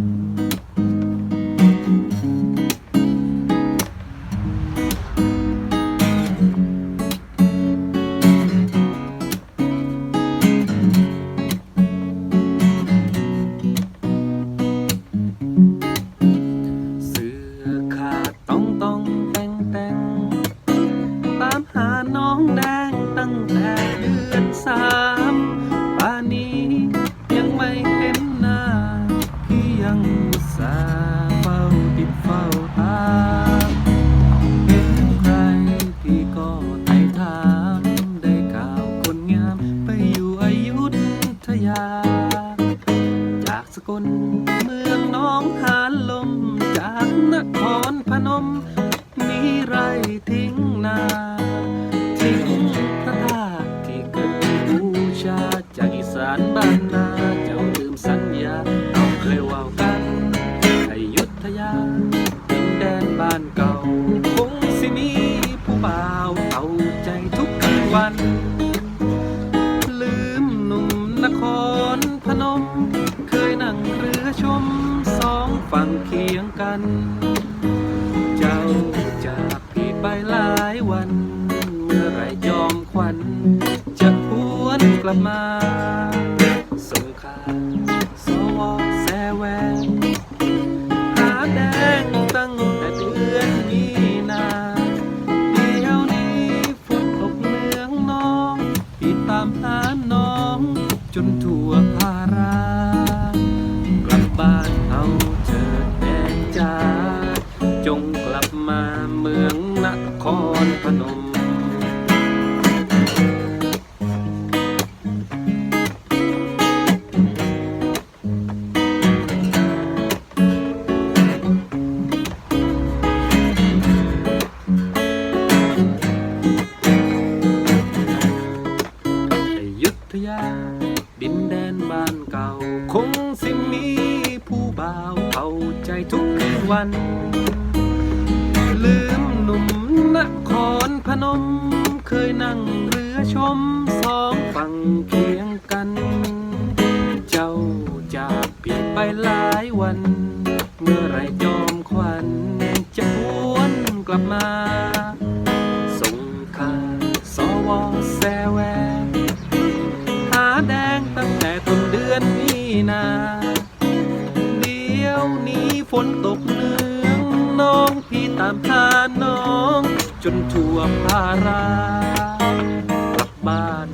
Mm-hmm. เมืองน้องหานลม จากนครพนมมีไรทิ้งนาทิ้งพระธาตุที่เกิดบูชาจากอีสานบ้านนา ฝั่งเคียงกัน เจ้าจากพี่ไปหลายวัน เมื่อไรยอมควัน จะพวนกลับมาสงข่าว จงกลับมาเมืองนครพนม แดนบ้านเก่า คงสิมีผู้บ่าวเอาใจทุกคืนวัน ลืมหนุ่มนครพนม เคยนั่งเรือชมสองฝั่งเคียงกัน เจ้าจากพี่ไปหลายวัน เมื่อไรจ นมีนา เดี๋ยวนี้ฝนตกเนืองน้องพี่ตามหาน้อง จนทั่วพารา กลับบ้าน